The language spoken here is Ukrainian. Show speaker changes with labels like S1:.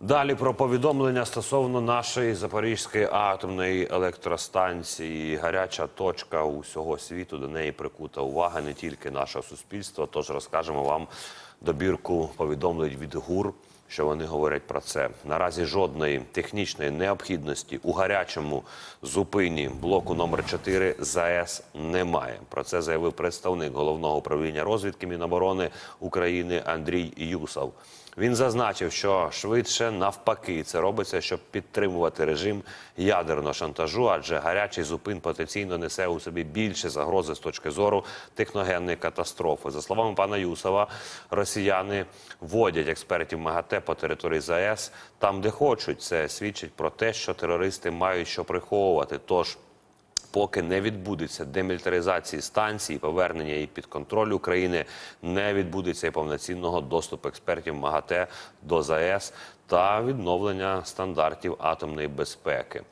S1: Далі про повідомлення стосовно нашої Запорізької атомної електростанції. Гаряча точка усього світу. До неї прикута увага не тільки нашого суспільства. Тож розкажемо вам добірку повідомлень від ГУР, що вони говорять про це. Наразі жодної технічної необхідності у гарячому зупині блоку номер 4 ЗАЕС немає. Про це заявив представник головного управління розвідки Міноборони України Андрій Юсов. Він зазначив, що швидше навпаки це робиться, щоб підтримувати режим ядерного шантажу, адже гарячий зупин потенційно несе у собі більше загрози з точки зору техногенної катастрофи. За словами пана Юсова, росіяни вводять експертів МАГАТЕ по території ЗАЕС там, де хочуть. Це свідчить про те, що терористи мають що приховувати. Тож Поки не відбудеться демілітаризації станції, повернення її під контроль України, не відбудеться і повноцінного доступу експертів МАГАТЕ до ЗАЕС та відновлення стандартів атомної безпеки.